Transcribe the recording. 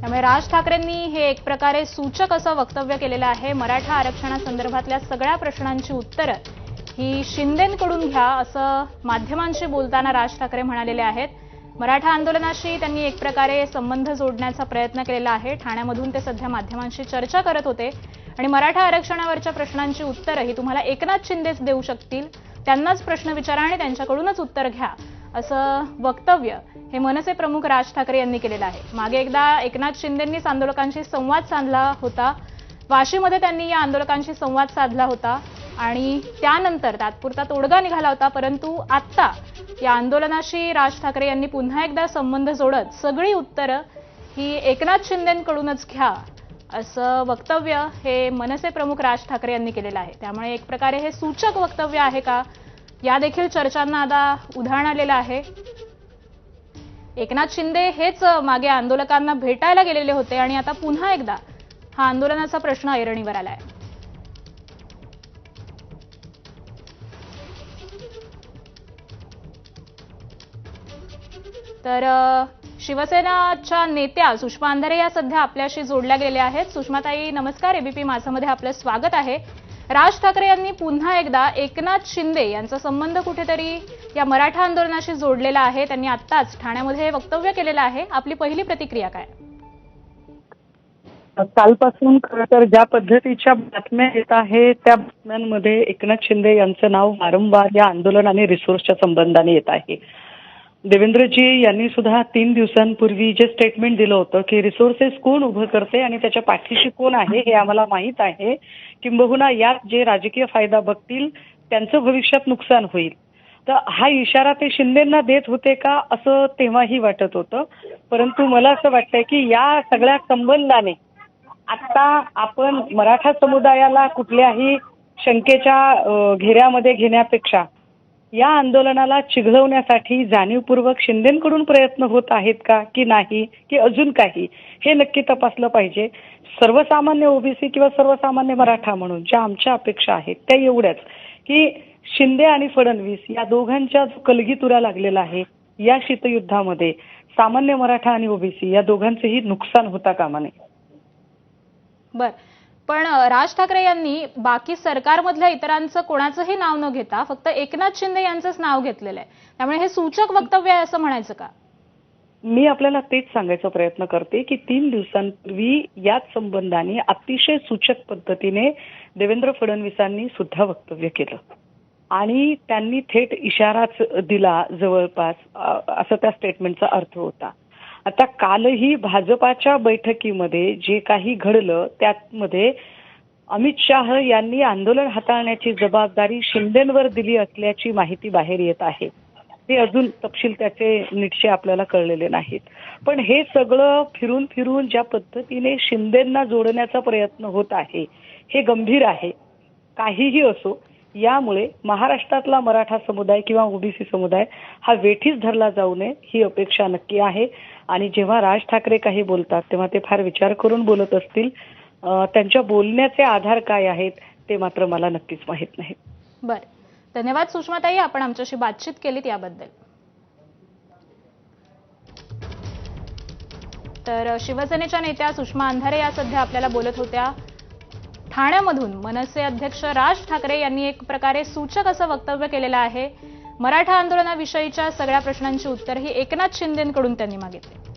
त्यामुळे राज ठाकरेंनी हे एक प्रकारे सूचक असं वक्तव्य केलेलं आहे. मराठा आरक्षणासंदर्भातल्या सगळ्या प्रश्नांची उत्तरं ही शिंदेंकडून घ्या असं माध्यमांशी बोलताना राज ठाकरे म्हणालेले आहेत. मराठा आंदोलनाशी त्यांनी एक प्रकारे संबंध जोडण्याचा प्रयत्न केलेला आहे. ठाण्यामधून ते सध्या माध्यमांशी चर्चा करत होते. आणि मराठा आरक्षणावरच्या प्रश्नांची उत्तरं ही तुम्हाला एकनाथ शिंदेच देऊ शकतील. त्यांनाच प्रश्न विचारा आणि त्यांच्याकडूनच उत्तर घ्या. असं वक्तव्य हे मनसे प्रमुख राज ठाकरे यांनी केलेलं आहे. मागे एकदा एकनाथ शिंदेंनीच आंदोलकांशी संवाद साधला होता. वाशीमध्ये त्यांनी या आंदोलकांशी संवाद साधला होता आणि त्यानंतर तात्पुरता तोडगा निघाला होता परंतु आत्ता या आंदोलनाशी राज ठाकरे यांनी पुन्हा एकदा संबंध जोडत सगळी उत्तरं ही एकनाथ शिंदेंकडूनच घ्या असं वक्तव्य हे मनसे प्रमुख राज ठाकरे यांनी केलेलं आहे. त्यामुळे एक प्रकारे हे सूचक वक्तव्य आहे का या देखील चर्चांना आता उधाण आलेलं आहे. एकनाथ शिंदे हेच मागे आंदोलकांना भेटायला गेलेले होते आणि आता पुन्हा एकदा हा आंदोलनाचा प्रश्न ऐरणीवर आलाय. तर शिवसेनाच्या नेत्या सुषमा अंधारे या सध्या आपल्याशी जोडल्या गेलेल्या आहेत. सुषमाताई नमस्कार. एबीपी माझामध्ये आपलं स्वागत आहे. राज ठाकरे यांनी पुन्हा एकदा एकनाथ शिंदे यांचा संबंध कुठेतरी या मराठा आंदोलनाशी जोडलेला आहे. त्यांनी आत्ताच ठाण्यामध्ये वक्तव्य केलेलं आहे. आपली पहिली प्रतिक्रिया काय? कालपासून खरं तर ज्या पद्धतीच्या बातम्या येत आहे त्या बातम्यांमध्ये एकनाथ शिंदे यांचं नाव वारंवार या आंदोलन आणि रिसोर्सच्या संबंधाने येत आहे. देवेंद्रजी यांनी सुद्धा तीन दिवसांपूर्वी जे स्टेटमेंट दिलं होतं की रिसोर्सेस कोण उभं करते आणि त्याच्या पाठीशी कोण आहे हे आम्हाला माहीत आहे. किंबहुना यात जे राजकीय फायदा बघतील त्यांचं भविष्यात नुकसान होईल. तर हा इशारा ते शिंदेना देत होते का असं तेव्हाही वाटत होतं. परंतु मला असं वाटतंय की या सगळ्या संबंधाने आता आपण मराठा समुदायाला कुठल्याही शंकेच्या घेऱ्यामध्ये घेण्यापेक्षा या आंदोलनाला चिघळवण्यासाठी जाणीवपूर्वक शिंदेकडून प्रयत्न होत आहेत का की नाही की अजून काही हे नक्की तपासलं पाहिजे. सर्वसामान्य ओबीसी किंवा सर्वसामान्य मराठा म्हणून ज्या आमच्या अपेक्षा आहेत त्या एवढ्याच की शिंदे आणि फडणवीस या दोघांच्या जो कलगीतुरा लागलेला आहे या शीतयुद्धामध्ये सामान्य मराठा आणि ओबीसी या दोघांचेही नुकसान होता कामा नये. बर. पण राज ठाकरे यांनी बाकी सरकारमधल्या इतरांचं कोणाचंही नाव न घेता फक्त एकनाथ शिंदे यांचंच नाव घेतलेलं आहे. त्यामुळे हे सूचक वक्तव्य आहे असं म्हणायचं का? मी आपल्याला तेच सांगायचा प्रयत्न करते की तीन दिवसांपूर्वी याच संबंधाने अतिशय सूचक पद्धतीने देवेंद्र फडणवीसांनी सुद्धा वक्तव्य केलं. आणि त्यांनी थेट इशाराच दिला जवळपास असं त्या स्टेटमेंटचा अर्थ होता. आता कालही भाजपाच्या बैठकीमध्ये जे काही घडलं त्यामध्ये अमित शाह यांनी आंदोलन हाताळण्याची जबाबदारी शिंदेवर दिली असल्याची माहिती बाहेर येत आहे. ते अजून तपशील त्याचे निश्चय आपल्याला कळलेले नाहीत. पण हे सगळं फिरून फिरून ज्या पद्धतीने शिंदेंना जोडण्याचा प्रयत्न होत आहे हे गंभीर आहे. काहीही असो यामुळे महाराष्ट्रातला मराठा समुदाय किंवा ओबीसी समुदाय हा वेठीच धरला जाऊ नये ही अपेक्षा नक्की आहे. आणि जेव्हा राज ठाकरे काही बोलतात तेव्हा ते फार विचार करून बोलत असतील. त्यांच्या बोलण्याचे आधार काय आहेत ते मात्र मला नक्कीच माहीत नाही. बर. धन्यवाद सुषमाताई आपण आमच्याशी बातचीत केलीत याबद्दल. तर शिवसेनेच्या नेत्या सुषमा अंधारे या सध्या आपल्याला बोलत होत्या. ठाण्यामधून मनसे अध्यक्ष राज ठाकरे यांनी एक प्रकारे सूचक असं वक्तव्य केलेलं आहे. मराठा आंदोलनाविषयीच्या सगळ्या प्रश्नांची उत्तर ही एकनाथ शिंदेकडून त्यांनी मागितली.